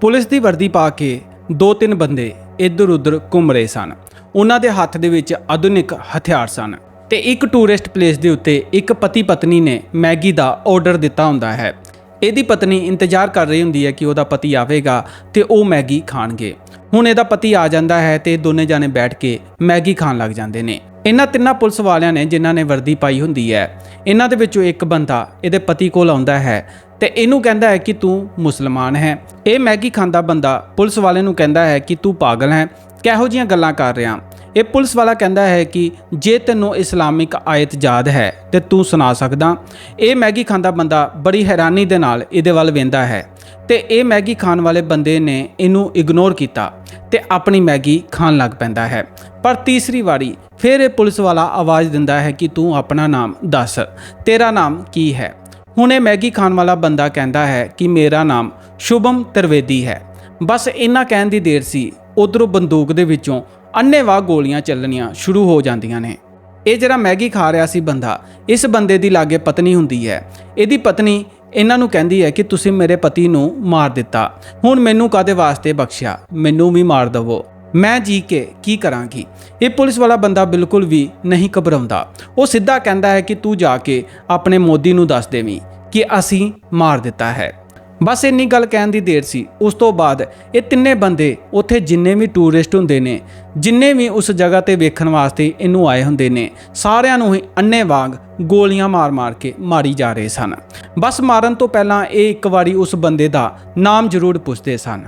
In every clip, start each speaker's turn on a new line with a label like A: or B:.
A: Police ਦੀ ਵਰਦੀ ਪਾ ਕੇ ਦੋ ਤਿੰਨ ਬੰਦੇ ਇੱਧਰ ਉੱਧਰ ਘੁੰਮ ਰਹੇ ਸਨ। ਉਹਨਾਂ ਦੇ ਹੱਥ ਦੇ ਵਿੱਚ ਆਧੁਨਿਕ ਹਥਿਆਰ ਸਨ ਤੇ ਇੱਕ ਟੂਰਿਸਟ ਪਲੇਸ ਦੇ ਉੱਤੇ ਇੱਕ ਪਤੀ ਪਤਨੀ ਨੇ ਮੈਗੀ ਦਾ ਆਰਡਰ ਦਿੱਤਾ ਹੁੰਦਾ ਹੈ। ਇਹਦੀ ਪਤਨੀ ਇੰਤਜ਼ਾਰ ਕਰ ਰਹੀ ਹੁੰਦੀ ਹੈ ਕਿ ਉਹਦਾ ਪਤੀ ਆਵੇਗਾ ਤੇ ਉਹ ਮੈਗੀ ਖਾਣਗੇ। ਹੁਣ ਇਹਦਾ ਪਤੀ ਆ ਜਾਂਦਾ ਹੈ ਤੇ ਦੋਨੇ ਜਾਣੇ ਬੈਠ ਕੇ ਮੈਗੀ ਖਾਣ ਲੱਗ ਜਾਂਦੇ ਨੇ। ਇਹਨਾਂ ਤਿੰਨਾਂ ਪੁਲਿਸ ਵਾਲਿਆਂ ਨੇ ਜਿਨ੍ਹਾਂ ਨੇ ਵਰਦੀ ਪਾਈ ਹੁੰਦੀ ਹੈ, ਇਹਨਾਂ ਦੇ ਵਿੱਚੋਂ ਇੱਕ ਬੰਦਾ ਇਹਦੇ ਪਤੀ ਕੋਲ ਆਉਂਦਾ ਹੈ ਤੇ ਇਹਨੂੰ ਕਹਿੰਦਾ ਹੈ ਕਿ ਤੂੰ ਮੁਸਲਮਾਨ ਹੈ। ਇਹ ਮੈਗੀ ਖਾਂਦਾ ਬੰਦਾ ਪੁਲਿਸ ਵਾਲੇ ਨੂੰ ਕਹਿੰਦਾ ਹੈ ਕਿ ਤੂੰ ਪਾਗਲ ਹੈ। ਕਿਹੋ ਜੀਆਂ ਗੱਲਾਂ ਕਰ ਰਿਹਾ। ਇਹ ਪੁਲਿਸ ਵਾਲਾ ਕਹਿੰਦਾ ਹੈ ਕਿ ਜੇ ਤੈਨੂੰ ਇਸਲਾਮਿਕ ਆਇਤ ਯਾਦ ਹੈ ਤੇ ਤੂੰ ਸੁਣਾ ਸਕਦਾ। ਇਹ ਮੈਗੀ ਖਾਂਦਾ ਬੰਦਾ ਬੜੀ ਹੈਰਾਨੀ ਦੇ ਨਾਲ ਇਹਦੇ ਵੱਲ ਵੇਂਦਾ ਹੈ। ਤੇ ਇਹ ਮੈਗੀ ਖਾਣ ਵਾਲੇ ਬੰਦੇ ਨੇ ਇਹਨੂੰ ਇਗਨੋਰ ਕੀਤਾ ਤੇ ਆਪਣੀ ਮੈਗੀ ਖਾਣ ਲੱਗ ਪੈਂਦਾ ਹੈ। ਪਰ ਤੀਸਰੀ ਵਾਰੀ ਫਿਰ ਇਹ ਪੁਲਿਸ ਵਾਲਾ ਆਵਾਜ਼ ਦਿੰਦਾ ਹੈ ਕਿ ਤੂੰ ਆਪਣਾ ਨਾਮ ਦੱਸ। ਤੇਰਾ ਨਾਮ ਕੀ ਹੈ? ਹੁਣ ਇਹ ਮੈਗੀ ਖਾਣ ਵਾਲਾ ਬੰਦਾ ਕਹਿੰਦਾ ਹੈ ਕਿ ਮੇਰਾ ਨਾਮ ਸ਼ੁਭਮ ਤਰਵੇਦੀ ਹੈ। ਬਸ ਇੰਨਾ ਕਹਿਣ ਦੀ ਦੇਰ ਸੀ, ਉਧਰੋਂ ਬੰਦੂਕ ਦੇ ਵਿੱਚੋਂ ਅੰਨ੍ਹੇਵਾਹ ਗੋਲੀਆਂ ਚੱਲਣੀਆਂ ਸ਼ੁਰੂ ਹੋ ਜਾਂਦੀਆਂ ਨੇ। ਇਹ ਜਿਹੜਾ ਮੈਗੀ ਖਾ ਰਿਹਾ ਸੀ ਬੰਦਾ, ਇਸ ਬੰਦੇ ਦੀ ਲਾਗੇ ਪਤਨੀ ਹੁੰਦੀ ਹੈ। ਇਹਦੀ ਪਤਨੀ ਇਹਨਾਂ ਨੂੰ ਕਹਿੰਦੀ ਹੈ ਕਿ ਤੁਸੀਂ ਮੇਰੇ ਪਤੀ ਨੂੰ ਮਾਰ ਦਿੱਤਾ। ਹੁਣ ਮੈਨੂੰ ਕਾਦੇ ਵਾਸਤੇ ਬਖਸ਼ਿਆ? ਮੈਨੂੰ ਵੀ ਮਾਰ ਦਵੋ। ਮੈਂ ਜੀ ਕੇ ਕੀ ਕਰਾਂਗੀ? ਇਹ ਪੁਲਿਸ ਵਾਲਾ ਬੰਦਾ ਬਿਲਕੁਲ ਵੀ ਨਹੀਂ ਘਬਰਾਉਂਦਾ। ਉਹ ਸਿੱਧਾ ਕਹਿੰਦਾ ਹੈ ਕਿ ਤੂੰ ਜਾ ਕੇ ਆਪਣੇ ਮੋਦੀ ਨੂੰ ਦੱਸ ਦੇਵੀਂ। ਕਿ ਅਸੀਂ ਮਾਰ ਦਿੱਤਾ ਹੈ। ਬਸ ਇੰਨੀ ਗੱਲ ਕਹਿਣ ਦੀ ਦੇਰ ਸੀ। ਉਸ ਤੋਂ ਬਾਅਦ ਇਹ ਤਿੰਨੇ ਬੰਦੇ ਉੱਥੇ ਜਿੰਨੇ ਵੀ ਟੂਰਿਸਟ ਹੁੰਦੇ ਨੇ, ਜਿੰਨੇ ਵੀ ਉਸ ਜਗ੍ਹਾ ਤੇ ਵੇਖਣ ਵਾਸਤੇ ਇਹਨੂੰ ਆਏ ਹੁੰਦੇ ਨੇ, ਸਾਰਿਆਂ ਨੂੰ ਹੀ ਅੰਨੇ ਵਾਂਗ ਗੋਲੀਆਂ ਮਾਰ-ਮਾਰ ਕੇ ਮਾਰੀ ਜਾ ਰਹੇ ਸਨ। ਬਸ ਮਾਰਨ ਤੋਂ ਪਹਿਲਾਂ ਇਹ ਇੱਕ ਵਾਰੀ ਉਸ ਬੰਦੇ ਦਾ ਨਾਮ ਜ਼ਰੂਰ ਪੁੱਛਦੇ ਸਨ।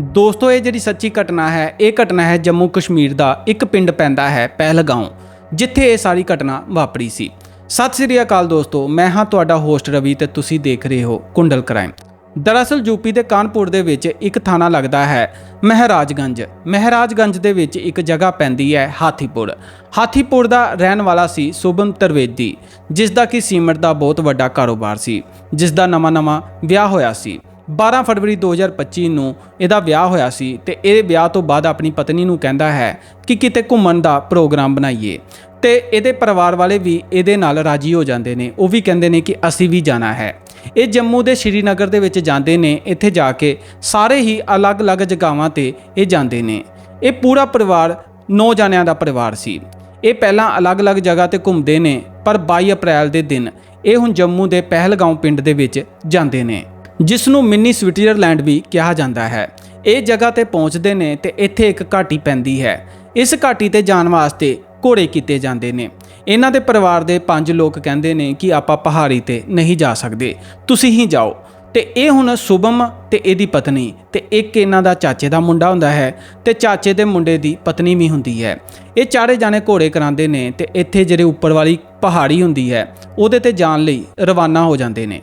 A: ਦੋਸਤੋ, ਇਹ ਜਿਹੜੀ ਸੱਚੀ ਘਟਨਾ ਹੈ, ਇਹ ਘਟਨਾ ਹੈ ਜੰਮੂ ਕਸ਼ਮੀਰ ਦਾ ਇੱਕ ਪਿੰਡ ਪੈਂਦਾ ਹੈ, ਪਹਿਲਗਾਉਂ, ਜਿੱਥੇ ਇਹ ਸਾਰੀ ਘਟਨਾ ਵਾਪਰੀ ਸੀ। ਸਤਿ ਸ੍ਰੀ ਅਕਾਲ ਦੋਸਤੋ, ਮੈਂ ਹਾਂ ਤੁਹਾਡਾ ਹੋਸਟ ਰਵੀ ਤੇ ਤੁਸੀਂ ਦੇਖ ਰਹੇ ਹੋ ਕੁੰਡਲ ਕ੍ਰਾਈਮ ਦਰਅਸਲ ਯੂਪੀ ਦੇ ਕਾਨਪੁਰ ਦੇ ਵਿੱਚ ਇੱਕ ਥਾਣਾ ਲੱਗਦਾ ਹੈ, ਮਹਿਰਾਜਗੰਜ। ਮਹਿਰਾਜਗੰਜ ਦੇ ਵਿੱਚ ਇੱਕ ਜਗ੍ਹਾ ਪੈਂਦੀ ਹੈ ਹਾਥੀਪੁਰ। ਹਾਥੀਪੁਰ ਦਾ ਰਹਿਣ ਵਾਲਾ ਸੀ ਸੁਭਮ ਤਰਵੇਦੀ ਜਿਸ ਦਾ ਕਿ ਸੀਮਟ ਦਾ ਬਹੁਤ ਵੱਡਾ ਕਾਰੋਬਾਰ ਸੀ ਜਿਸ ਦਾ ਨਵਾਂ-ਨਵਾਂ ਵਿਆਹ ਹੋਇਆ ਸੀ। 12 ਫਰਵਰੀ 2025 ਨੂੰ ਇਹਦਾ ਵਿਆਹ ਹੋਇਆ ਸੀ ਤੇ ਇਹ ਵਿਆਹ ਤੋਂ ਬਾਅਦ ਆਪਣੀ ਪਤਨੀ ਨੂੰ ਕਹਿੰਦਾ ਹੈ ਕਿ ਕਿਤੇ ਘੁੰਮਣ ਦਾ ਪ੍ਰੋਗਰਾਮ ਬਣਾਈਏ। ਤੇ ਇਹਦੇ ਪਰਿਵਾਰ ਵਾਲੇ ਵੀ ਇਹਦੇ ਨਾਲ ਰਾਜੀ ਹੋ ਜਾਂਦੇ ਨੇ। ਉਹ ਵੀ ਕਹਿੰਦੇ ਨੇ ਕਿ ਅਸੀਂ ਵੀ ਜਾਣਾ ਹੈ। ਇਹ ਜੰਮੂ ਦੇ ਸ਼੍ਰੀਨਗਰ ਦੇ ਵਿੱਚ ਜਾਂਦੇ ਨੇ। ਇੱਥੇ ਜਾ ਕੇ ਸਾਰੇ ਹੀ ਅਲੱਗ-ਅਲੱਗ ਜਗਾਵਾਂ ਤੇ ਇਹ ਜਾਂਦੇ ਨੇ। ਇਹ ਪੂਰਾ ਪਰਿਵਾਰ 9 ਜਾਣਿਆਂ ਦਾ ਪਰਿਵਾਰ ਸੀ। ਇਹ ਪਹਿਲਾਂ ਅਲੱਗ-ਅਲੱਗ ਜਗ੍ਹਾ ਤੇ ਘੁੰਮਦੇ ਨੇ, ਪਰ 22 ਅਪ੍ਰੈਲ ਦੇ ਦਿਨ ਇਹ ਹੁਣ ਜੰਮੂ ਦੇ ਪਹਿਲਗਾਉਂ ਪਿੰਡ ਦੇ ਵਿੱਚ ਜਾਂਦੇ ਨੇ। ਜਿਸ ਨੂੰ ਮਿੰਨੀ ਸਵਿਟਜ਼ਰਲੈਂਡ ਵੀ ਕਿਹਾ ਜਾਂਦਾ ਹੈ। ਇਹ ਜਗ੍ਹਾ ਤੇ ਪਹੁੰਚਦੇ ਨੇ ਤੇ ਇੱਥੇ ਇੱਕ ਘਾਟੀ ਪੈਂਦੀ ਹੈ। ਇਸ ਘਾਟੀ ਤੇ ਜਾਣ ਵਾਸਤੇ ਘੋੜੇ ਕੀਤੇ ਜਾਂਦੇ ਨੇ। ਇਹਨਾਂ ਦੇ ਪਰਿਵਾਰ ਦੇ ਪੰਜ ਲੋਕ ਕਹਿੰਦੇ ਨੇ ਕਿ ਆਪਾਂ ਪਹਾੜੀ ਤੇ ਨਹੀਂ ਜਾ ਸਕਦੇ। ਤੁਸੀਂ ਹੀ ਜਾਓ। ਤੇ ਇਹ ਹੁਣ ਸੁਭਮ ਤੇ ਇਹਦੀ ਪਤਨੀ ਤੇ ਇੱਕ ਇਹਨਾਂ ਦਾ ਚਾਚੇ ਦਾ ਮੁੰਡਾ ਹੁੰਦਾ ਹੈ ਤੇ ਚਾਚੇ ਦੇ ਮੁੰਡੇ ਦੀ ਪਤਨੀ ਵੀ ਹੁੰਦੀ ਹੈ। ਇਹ ਚਾਰੇ ਜਾਣੇ ਘੋੜੇ ਕਰਾਉਂਦੇ ਨੇ ਤੇ ਇੱਥੇ ਜਿਹੜੇ ਉੱਪਰ ਵਾਲੀ ਪਹਾੜੀ ਹੁੰਦੀ ਹੈ, ਉਹਦੇ ਤੇ ਜਾਣ ਲਈ ਰਵਾਨਾ ਹੋ ਜਾਂਦੇ ਨੇ।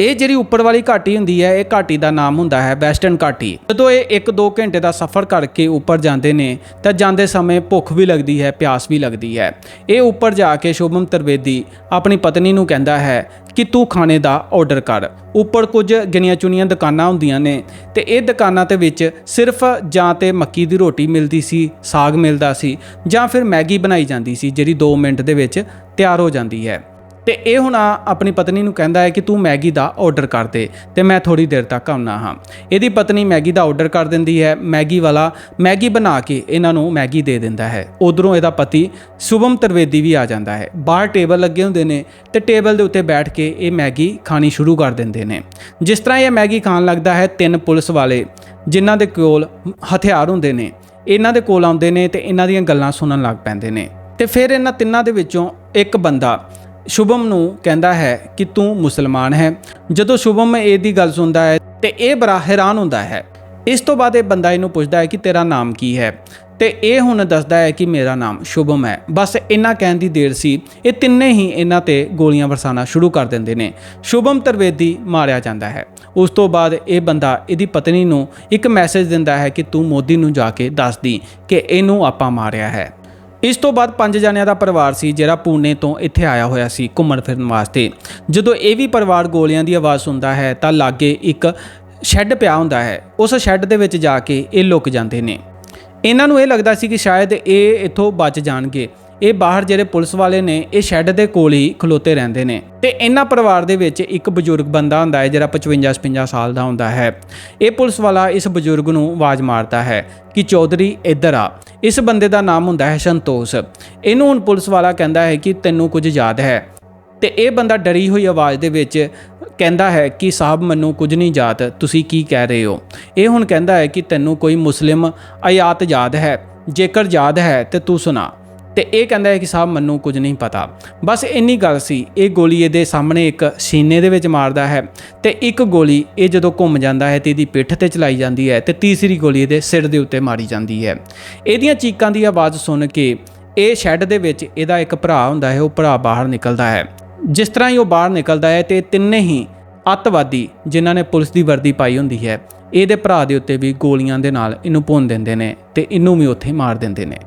A: ਇਹ ਜਿਹੜੀ ਉੱਪਰ ਵਾਲੀ ਘਾਟੀ ਹੁੰਦੀ ਹੈ, ਇਹ ਘਾਟੀ ਦਾ ਨਾਮ ਹੁੰਦਾ ਹੈ ਵੈਸਟਰਨ ਘਾਟੀ। ਜਦੋਂ ਇਹ 1-2 ਘੰਟੇ ਦਾ ਸਫ਼ਰ ਕਰਕੇ ਉੱਪਰ ਜਾਂਦੇ ਨੇ, ਤਾਂ ਜਾਂਦੇ ਸਮੇਂ ਭੁੱਖ ਵੀ ਲੱਗਦੀ ਹੈ, ਪਿਆਸ ਵੀ ਲੱਗਦੀ ਹੈ। ਇਹ ਉੱਪਰ ਜਾ ਕੇ ਸ਼ੋਭਮ ਤਰਵੇਦੀ ਆਪਣੀ ਪਤਨੀ ਨੂੰ ਕਹਿੰਦਾ ਹੈ ਕਿ ਤੂੰ ਖਾਣੇ ਦਾ ਆਰਡਰ ਕਰ। ਉੱਪਰ ਕੁਝ ਗਿਣੀਆਂ ਚੁਣੀਆਂ ਦੁਕਾਨਾਂ ਹੁੰਦੀਆਂ ਨੇ ਤੇ ਇਹ ਦੁਕਾਨਾਂ ਤੇ ਵਿੱਚ ਸਿਰਫ ਜਾਂ ਤੇ ਮੱਕੀ ਦੀ ਰੋਟੀ ਮਿਲਦੀ ਸੀ, ਸਾਗ ਮਿਲਦਾ ਸੀ ਜਾਂ ਫਿਰ ਮੈਗੀ ਬਣਾਈ ਜਾਂਦੀ ਸੀ, ਜਿਹੜੀ 2 ਮਿੰਟ ਦੇ ਵਿੱਚ ਤਿਆਰ ਹੋ ਜਾਂਦੀ ਹੈ। ਤੇ ਇਹ ਹੁਣ ਆਪਣੀ ਪਤਨੀ ਨੂੰ ਕਹਿੰਦਾ ਹੈ ਕਿ ਤੂੰ ਮੈਗੀ ਦਾ ਆਰਡਰ ਕਰ ਦੇ ਤੇ ਮੈਂ ਥੋੜੀ ਦੇਰ ਤੱਕ ਆਉਣਾ ਹਾਂ। ਇਹਦੀ ਪਤਨੀ ਮੈਗੀ ਦਾ ਆਰਡਰ ਕਰ ਦਿੰਦੀ ਹੈ, ਮੈਗੀ ਵਾਲਾ ਮੈਗੀ ਬਣਾ ਕੇ ਇਹਨਾਂ ਨੂੰ ਮੈਗੀ ਦੇ ਦਿੰਦਾ ਹੈ। ਉਧਰੋਂ ਇਹਦਾ ਪਤੀ ਸ਼ੁਭਮ ਤਰਵੇਦੀ ਵੀ ਆ ਜਾਂਦਾ ਹੈ। ਬਾਹਰ ਟੇਬਲ ਲੱਗੇ ਹੁੰਦੇ ਨੇ ਤੇ ਟੇਬਲ ਦੇ ਉੱਤੇ ਬੈਠ ਕੇ ਇਹ ਮੈਗੀ ਖਾਣੀ ਸ਼ੁਰੂ ਕਰ ਦਿੰਦੇ ਨੇ। ਜਿਸ ਤਰ੍ਹਾਂ ਇਹ ਮੈਗੀ ਖਾਣ ਲੱਗਦਾ ਹੈ, ਤਿੰਨ ਪੁਲਿਸ ਵਾਲੇ ਜਿਨ੍ਹਾਂ ਦੇ ਕੋਲ ਹਥਿਆਰ ਹੁੰਦੇ ਨੇ, ਇਹਨਾਂ ਦੇ ਕੋਲ ਆਉਂਦੇ ਨੇ ਤੇ ਇਹਨਾਂ ਦੀਆਂ ਗੱਲਾਂ ਸੁਣਨ ਲੱਗ ਪੈਂਦੇ ਨੇ। ਤੇ ਫਿਰ ਇਹਨਾਂ ਤਿੰਨਾਂ ਦੇ ਵਿੱਚੋਂ ਇੱਕ ਬੰਦਾ ਸ਼ੁਭਮ ਨੂੰ ਕਹਿੰਦਾ ਹੈ ਕਿ ਤੂੰ ਮੁਸਲਮਾਨ ਹੈ। ਜਦੋਂ ਸ਼ੁਭਮ ਇਹਦੀ ਗੱਲ ਸੁਣਦਾ ਹੈ ਤੇ ਇਹ ਬੜਾ ਹੈਰਾਨ ਹੁੰਦਾ ਹੈ। ਇਸ ਤੋਂ ਬਾਅਦ ਇਹ ਬੰਦਾ ਇਹਨੂੰ ਪੁੱਛਦਾ ਹੈ ਕਿ ਤੇਰਾ ਨਾਮ ਕੀ ਹੈ? ਤੇ ਇਹ ਹੁਣ ਦੱਸਦਾ ਹੈ ਕਿ ਮੇਰਾ ਨਾਮ ਸ਼ੁਭਮ ਹੈ। ਬਸ ਇੰਨਾ ਕਹਿਣ ਦੀ ਦੇਰ ਸੀ। ਇਹ ਤਿੰਨੇ ਹੀ ਇਹਨਾਂ ਤੇ ਗੋਲੀਆਂ ਵਰਸਾਣਾ ਸ਼ੁਰੂ ਕਰ ਦਿੰਦੇ ਨੇ। ਸ਼ੁਭਮ ਤਰਵੇਦੀ ਮਾਰਿਆ ਜਾਂਦਾ ਹੈ। ਉਸ ਤੋਂ ਬਾਅਦ ਇਹ ਬੰਦਾ ਇਹਦੀ ਪਤਨੀ ਨੂੰ ਇੱਕ ਮੈਸੇਜ ਦਿੰਦਾ ਹੈ ਕਿ ਤੂੰ ਮੋਦੀ ਨੂੰ ਜਾ ਕੇ ਦੱਸ ਦੀ ਕਿ ਇਹਨੂੰ ਆਪਾਂ ਮਾਰਿਆ ਹੈ। ਇਸ ਤੋਂ ਬਾਅਦ ਪੰਜ ਜਣਿਆਂ ਦਾ ਪਰਿਵਾਰ ਸੀ ਜਿਹੜਾ ਪੂਨੇ ਤੋਂ ਇੱਥੇ ਆਇਆ ਹੋਇਆ ਸੀ ਘੁੰਮਣ ਫਿਰਨ ਵਾਸਤੇ। ਜਦੋਂ ਇਹ ਵੀ ਪਰਿਵਾਰ ਗੋਲੀਆਂ ਦੀ ਆਵਾਜ਼ ਸੁਣਦਾ ਹੈ ਤਾਂ ਲਾਗੇ ਇੱਕ ਸ਼ੈੱਡ ਪਿਆ ਹੁੰਦਾ ਹੈ। ਉਸ ਸ਼ੈੱਡ ਦੇ ਵਿੱਚ ਜਾ ਕੇ ਇਹ ਲੁਕ ਜਾਂਦੇ ਨੇ। ਇਹਨਾਂ ਨੂੰ ਇਹ ਲੱਗਦਾ ਸੀ ਕਿ ਸ਼ਾਇਦ ਇਹ ਇੱਥੋਂ ਬਚ ਜਾਣਗੇ। ਇਹ ਬਾਹਰ ਜਿਹੜੇ ਪੁਲਿਸ ਵਾਲੇ ਨੇ, ਇਹ ਸ਼ੈੱਡ ਦੇ ਕੋਲ ਹੀ ਖਲੋਤੇ ਰਹਿੰਦੇ ਨੇ। ਤੇ ਇਹਨਾਂ ਪਰਿਵਾਰ ਦੇ ਵਿੱਚ ਇੱਕ ਬਜ਼ੁਰਗ ਬੰਦਾ ਹੁੰਦਾ ਹੈ, ਜਿਹੜਾ 55 56 ਸਾਲ ਦਾ ਹੁੰਦਾ ਹੈ। ਇਹ ਪੁਲਿਸ ਵਾਲਾ ਇਸ ਬਜ਼ੁਰਗ ਨੂੰ ਆਵਾਜ਼ ਮਾਰਦਾ ਹੈ ਕਿ, ਚੌਧਰੀ, ਇੱਧਰ ਆ। ਇਸ ਬੰਦੇ ਦਾ ਨਾਮ ਹੁੰਦਾ ਹੈ ਸੰਤੋਸ਼। ਇਹਨੂੰ ਹੁਣ ਪੁਲਿਸ ਵਾਲਾ ਕਹਿੰਦਾ ਹੈ ਕਿ, ਤੈਨੂੰ ਕੁਝ ਯਾਦ ਹੈ? ਤੇ ਇਹ ਬੰਦਾ ਡਰੀ ਹੋਈ ਆਵਾਜ਼ ਦੇ ਵਿੱਚ ਕਹਿੰਦਾ ਹੈ ਕਿ, ਸਾਹਿਬ, ਮੈਨੂੰ ਕੁਝ ਨਹੀਂ ਯਾਦ, ਤੁਸੀਂ ਕੀ ਕਹਿ ਰਹੇ ਹੋ? ਇਹ ਹੁਣ ਕਹਿੰਦਾ ਹੈ ਕਿ, ਤੈਨੂੰ ਕੋਈ ਮੁਸਲਿਮ ਆਯਾਤ ਯਾਦ ਹੈ? ਜੇਕਰ ਯਾਦ ਹੈ, ਤੇ ਤੂੰ ਸੁਣਾ। ਤੇ ਇਹ ਕਹਿੰਦਾ ਹੈ ਕਿ ਸਾਹਿਬ ਮੈਨੂੰ ਕੁਝ ਨਹੀਂ ਪਤਾ। ਬਸ ਇੰਨੀ ਗੱਲ ਸੀ, ਇਹ ਗੋਲੀ ਇਹਦੇ ਸਾਹਮਣੇ ਇੱਕ ਸੀਨੇ ਦੇ ਵਿੱਚ ਮਾਰਦਾ ਹੈ ਤੇ ਇੱਕ ਗੋਲੀ ਇਹ ਜਦੋਂ ਘੁੰਮ ਜਾਂਦਾ ਹੈ ਤੇ ਇਹਦੀ ਪਿੱਠ ਤੇ ਚਲਾਈ ਜਾਂਦੀ ਹੈ ਤੇ ਤੀਸਰੀ ਗੋਲੀ ਇਹਦੇ ਸਿਰ ਦੇ ਉੱਤੇ ਮਾਰੀ ਜਾਂਦੀ ਹੈ। ਇਹਦੀਆਂ ਚੀਕਾਂ ਦੀ ਆਵਾਜ਼ ਸੁਣ ਕੇ ਇਹ ਸ਼ੈੱਡ ਦੇ ਵਿੱਚ ਇਹਦਾ ਇੱਕ ਭਰਾ ਹੁੰਦਾ ਹੈ, ਉਹ ਭਰਾ ਬਾਹਰ ਨਿਕਲਦਾ ਹੈ। ਜਿਸ ਤਰ੍ਹਾਂ ਹੀ ਉਹ ਬਾਹਰ ਨਿਕਲਦਾ ਹੈ ਤੇ ਤਿੰਨੇ ਹੀ ਅੱਤਵਾਦੀ ਜਿਨ੍ਹਾਂ ਨੇ ਪੁਲਿਸ ਦੀ ਵਰਦੀ ਪਾਈ ਹੁੰਦੀ ਹੈ, ਇਹਦੇ ਭਰਾ ਦੇ ਉੱਤੇ ਵੀ ਗੋਲੀਆਂ ਦੇ ਨਾਲ ਇਹਨੂੰ ਭੁੰਨ ਦਿੰਦੇ ਨੇ ਤੇ ਇਹਨੂੰ ਵੀ ਉੱਥੇ ਮਾਰ ਦਿੰਦੇ ਨੇ।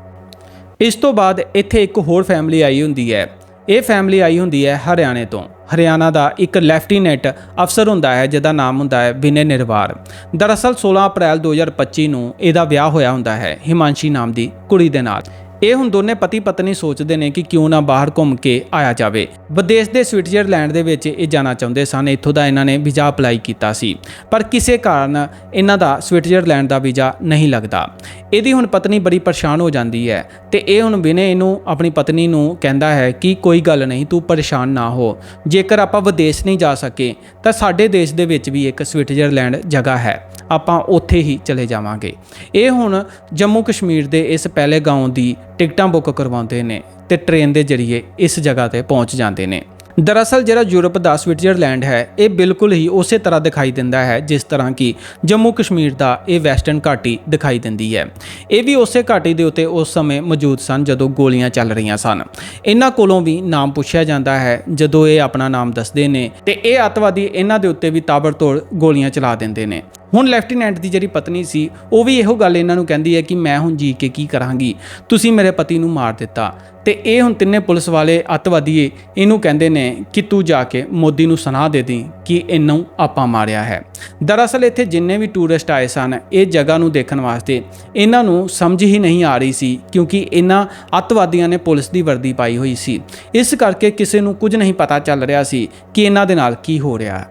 A: ਇਸ ਤੋਂ ਬਾਅਦ ਇੱਥੇ ਇੱਕ ਹੋਰ ਫੈਮਿਲੀ ਆਈ ਹੁੰਦੀ ਹੈ। ਇਹ ਫੈਮਿਲੀ ਆਈ ਹੁੰਦੀ ਹੈ ਹਰਿਆਣੇ ਤੋਂ। ਹਰਿਆਣਾ ਦਾ ਇੱਕ ਲੈਫਟੀਨੈਂਟ ਅਫਸਰ ਹੁੰਦਾ ਹੈ, ਜਿਹਦਾ ਨਾਮ ਹੁੰਦਾ ਹੈ ਵਿਨੇ ਨਿਰਵਾਰ। ਦਰਅਸਲ 16 ਅਪ੍ਰੈਲ 2025 ਨੂੰ ਇਹਦਾ ਵਿਆਹ ਹੋਇਆ ਹੁੰਦਾ ਹੈ, ਹਿਮਾਂਸ਼ੀ ਨਾਮ ਦੀ ਕੁੜੀ ਦੇ ਨਾਲ। ਇਹ ਹੁਣ ਦੋਨੇ ਪਤੀ ਪਤਨੀ ਸੋਚਦੇ ਨੇ ਕਿ ਕਿਉਂ ਨਾ ਬਾਹਰ ਘੁੰਮ ਕੇ ਆਇਆ ਜਾਵੇ। ਵਿਦੇਸ਼ ਦੇ ਸਵਿਟਜ਼ਰਲੈਂਡ ਦੇ ਵਿੱਚ ਇਹ ਜਾਣਾ ਚਾਹੁੰਦੇ ਸਨ। ਇੱਥੋਂ ਦਾ ਇਹਨਾਂ ਨੇ ਵੀਜ਼ਾ ਅਪਲਾਈ ਕੀਤਾ ਸੀ। ਪਰ ਕਿਸੇ ਕਾਰਨ ਇਹਨਾਂ ਦਾ ਸਵਿਟਜ਼ਰਲੈਂਡ ਦਾ ਵੀਜ਼ਾ ਨਹੀਂ ਲੱਗਦਾ। ਇਹਦੀ ਹੁਣ ਪਤਨੀ ਬੜੀ ਪਰੇਸ਼ਾਨ ਹੋ ਜਾਂਦੀ ਹੈ ਤੇ ਇਹ ਹੁਣ ਬਿਨੇ ਇਹਨੂੰ ਆਪਣੀ ਪਤਨੀ ਨੂੰ ਕਹਿੰਦਾ ਹੈ ਕਿ ਕੋਈ ਗੱਲ ਨਹੀਂ, ਤੂੰ ਪਰੇਸ਼ਾਨ ਨਾ ਹੋ। ਜੇਕਰ ਆਪਾਂ ਵਿਦੇਸ਼ ਨਹੀਂ ਜਾ ਸਕੇ, ਤਾਂ ਸਾਡੇ ਦੇਸ਼ ਦੇ ਵਿੱਚ ਵੀ ਇੱਕ ਸਵਿਟਜ਼ਰਲੈਂਡ ਜਗ੍ਹਾ ਹੈ। ਆਪਾਂ ਉੱਥੇ ਹੀ ਚਲੇ ਜਾਵਾਂਗੇ। ਇਹ ਹੁਣ ਜੰਮੂ ਕਸ਼ਮੀਰ ਦੇ ਇਸ ਪਹਿਲੇ ਗਾਉਂ ਦੀ ਟਿਕਟਾਂ ਬੁੱਕ ਕਰਵਾਉਂਦੇ ਨੇ ਤੇ ਟ੍ਰੇਨ ਦੇ ਜ਼ਰੀਏ ਇਸ ਜਗ੍ਹਾ ਤੇ ਪਹੁੰਚ ਜਾਂਦੇ ਨੇ। ਦਰਅਸਲ ਜਿਹੜਾ ਯੂਰਪ ਦਾ ਸਵਿਟਜ਼ਰਲੈਂਡ ਹੈ, ਇਹ ਬਿਲਕੁਲ ਹੀ ਉਸੇ ਤਰ੍ਹਾਂ ਦਿਖਾਈ ਦਿੰਦਾ ਹੈ, ਜਿਸ ਤਰ੍ਹਾਂ ਕਿ ਜੰਮੂ ਕਸ਼ਮੀਰ ਦਾ ਇਹ ਵੈਸਟਰਨ ਘਾਟੀ ਦਿਖਾਈ ਦਿੰਦੀ ਹੈ। ਇਹ ਵੀ ਉਸੇ ਘਾਟੀ ਦੇ ਉੱਤੇ ਉਸ ਸਮੇਂ ਮੌਜੂਦ ਸਨ ਜਦੋਂ ਗੋਲੀਆਂ ਚੱਲ ਰਹੀਆਂ ਸਨ। ਇਹਨਾਂ ਕੋਲੋਂ ਵੀ ਨਾਮ ਪੁੱਛਿਆ ਜਾਂਦਾ ਹੈ, ਜਦੋਂ ਇਹ ਆਪਣਾ ਨਾਮ ਦੱਸਦੇ ਨੇ ਤੇ ਇਹ ਅੱਤਵਾਦੀ ਇਹਨਾਂ ਦੇ ਉੱਤੇ ਵੀ ਤਾਬੜਤੋੜ ਗੋਲੀਆਂ ਚਲਾ ਦਿੰਦੇ ਨੇ। ਹੁਣ ਲੈਫਟੀਨੈਂਟ ਦੀ ਜਿਹੜੀ ਪਤਨੀ ਸੀ, ਉਹ ਵੀ ਇਹੋ ਗੱਲ ਇਹਨਾਂ ਨੂੰ ਕਹਿੰਦੀ ਹੈ ਕਿ ਮੈਂ ਹੁਣ ਜੀ ਕੇ ਕੀ ਕਰਾਂਗੀ। ਤੁਸੀਂ ਮੇਰੇ ਪਤੀ ਨੂੰ ਮਾਰ ਦਿੱਤਾ। ਤੇ ਇਹ ਹੁਣ ਤਿੰਨੇ ਪੁਲਿਸ ਵਾਲੇ ਅੱਤਵਾਦੀਏ ਇਹਨੂੰ ਕਹਿੰਦੇ ਨੇ ਕਿ ਤੂੰ ਜਾ ਕੇ ਮੋਦੀ ਨੂੰ ਸੁਣਾ ਦੇ ਦੀ ਕਿ ਇਹਨੂੰ ਆਪਾਂ ਮਾਰਿਆ ਹੈ। ਦਰਅਸਲ ਇੱਥੇ ਜਿੰਨੇ ਵੀ ਟੂਰਿਸਟ ਆਏ ਸਨ, ਇਹ ਜਗ੍ਹਾ ਨੂੰ ਦੇਖਣ ਵਾਸਤੇ ਇਹਨਾਂ ਨੂੰ ਸਮਝ ਹੀ ਨਹੀਂ ਆ ਰਹੀ ਸੀ, ਕਿਉਂਕਿ ਇਹਨਾਂ ਅੱਤਵਾਦੀਆਂ ਨੇ ਪੁਲਿਸ ਦੀ ਵਰਦੀ ਪਾਈ ਹੋਈ ਸੀ। ਇਸ ਕਰਕੇ ਕਿਸੇ ਨੂੰ ਕੁਝ ਨਹੀਂ ਪਤਾ ਚੱਲ ਰਿਹਾ ਸੀ ਕਿ ਇਹਨਾਂ ਦੇ ਨਾਲ ਕੀ ਹੋ ਰਿਹਾ।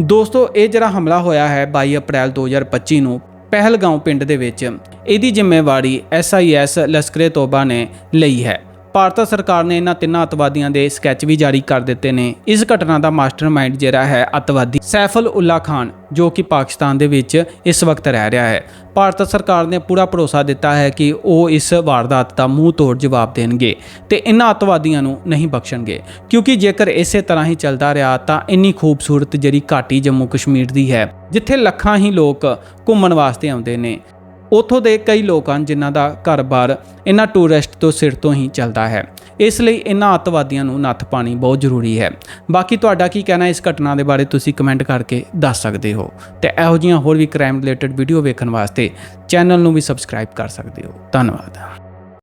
A: ਦੋਸਤੋ, ਇਹ ਜਿਹੜਾ ਹਮਲਾ ਹੋਇਆ ਹੈ 22 ਅਪ੍ਰੈਲ 2025 ਨੂੰ ਪਹਿਲਗਾਉਂ ਪਿੰਡ ਦੇ ਵਿੱਚ, ਇਹਦੀ ਜ਼ਿੰਮੇਵਾਰੀ ਐਸਆਈਐਸ ਲਸ਼ਕਰੇ ਤੋਬਾ ਨੇ ਲਈ ਹੈ। ਭਾਰਤ ਸਰਕਾਰ ਨੇ ਇਹਨਾਂ ਤਿੰਨਾਂ ਅਤਵਾਦੀਆਂ ਦੇ ਸਕੈਚ ਵੀ ਜਾਰੀ ਕਰ ਦਿੱਤੇ ਨੇ। ਇਸ ਘਟਨਾ ਦਾ ਮਾਸਟਰਮਾਈਂਡ ਜਿਹੜਾ ਹੈ ਅਤਵਾਦੀ ਸੈਫਲ ਉੱਲਾ ਖਾਨ, ਜੋ ਕਿ ਪਾਕਿਸਤਾਨ ਦੇ ਵਿੱਚ ਇਸ ਵਕਤ ਰਹਿ ਰਿਹਾ ਹੈ। ਭਾਰਤ ਸਰਕਾਰ ਨੇ ਪੂਰਾ ਭਰੋਸਾ ਦਿੱਤਾ ਹੈ ਕਿ ਉਹ ਇਸ ਵਾਰਦਾਤ ਦਾ ਮੂੰਹ ਤੋੜ ਜਵਾਬ ਦੇਣਗੇ ਤੇ ਇਹਨਾਂ ਅਤਵਾਦੀਆਂ ਨੂੰ ਨਹੀਂ ਬਖਸ਼ਣਗੇ। ਕਿਉਂਕਿ ਜੇਕਰ ਇਸੇ ਤਰ੍ਹਾਂ ਹੀ ਚੱਲਦਾ ਰਿਹਾ ਤਾਂ ਇੰਨੀ ਖੂਬਸੂਰਤ ਜਿਹੜੀ ਘਾਟੀ ਜੰਮੂ ਕਸ਼ਮੀਰ ਦੀ ਹੈ, ਜਿੱਥੇ ਲੱਖਾਂ ਹੀ ਲੋਕ ਘੁੰਮਣ ਵਾਸਤੇ ਆਉਂਦੇ ਨੇ। ਉਥੋਂ ਦੇ ਕਈ ਲੋਕ ਹਨ ਜਿਨ੍ਹਾਂ ਦਾ ਘਰ-ਬਾਰ ਇਹਨਾਂ ਟੂਰਿਸਟ ਤੋਂ ਸਿਰ ਤੋਂ ਹੀ ਚੱਲਦਾ ਹੈ। ਇਸ ਲਈ ਇਹਨਾਂ ਅੱਤਵਾਦੀਆਂ ਨੂੰ ਨੱਥ ਪਾਣੀ ਬਹੁਤ ਜ਼ਰੂਰੀ ਹੈ। ਬਾਕੀ ਤੁਹਾਡਾ ਕੀ ਕਹਿਣਾ ਇਸ ਘਟਨਾ ਦੇ ਬਾਰੇ ਤੁਸੀਂ ਕਮੈਂਟ ਕਰਕੇ ਦੱਸ ਸਕਦੇ ਹੋ ਤੇ ਇਹੋ ਜਿਹੀਆਂ ਹੋਰ ਵੀ ਕ੍ਰਾਈਮ ਰਿਲੇਟਡ ਵੀਡੀਓ ਵੇਖਣ ਵਾਸਤੇ ਚੈਨਲ ਨੂੰ ਵੀ ਸਬਸਕ੍ਰਾਈਬ ਕਰ ਸਕਦੇ ਹੋ। ਧੰਨਵਾਦ।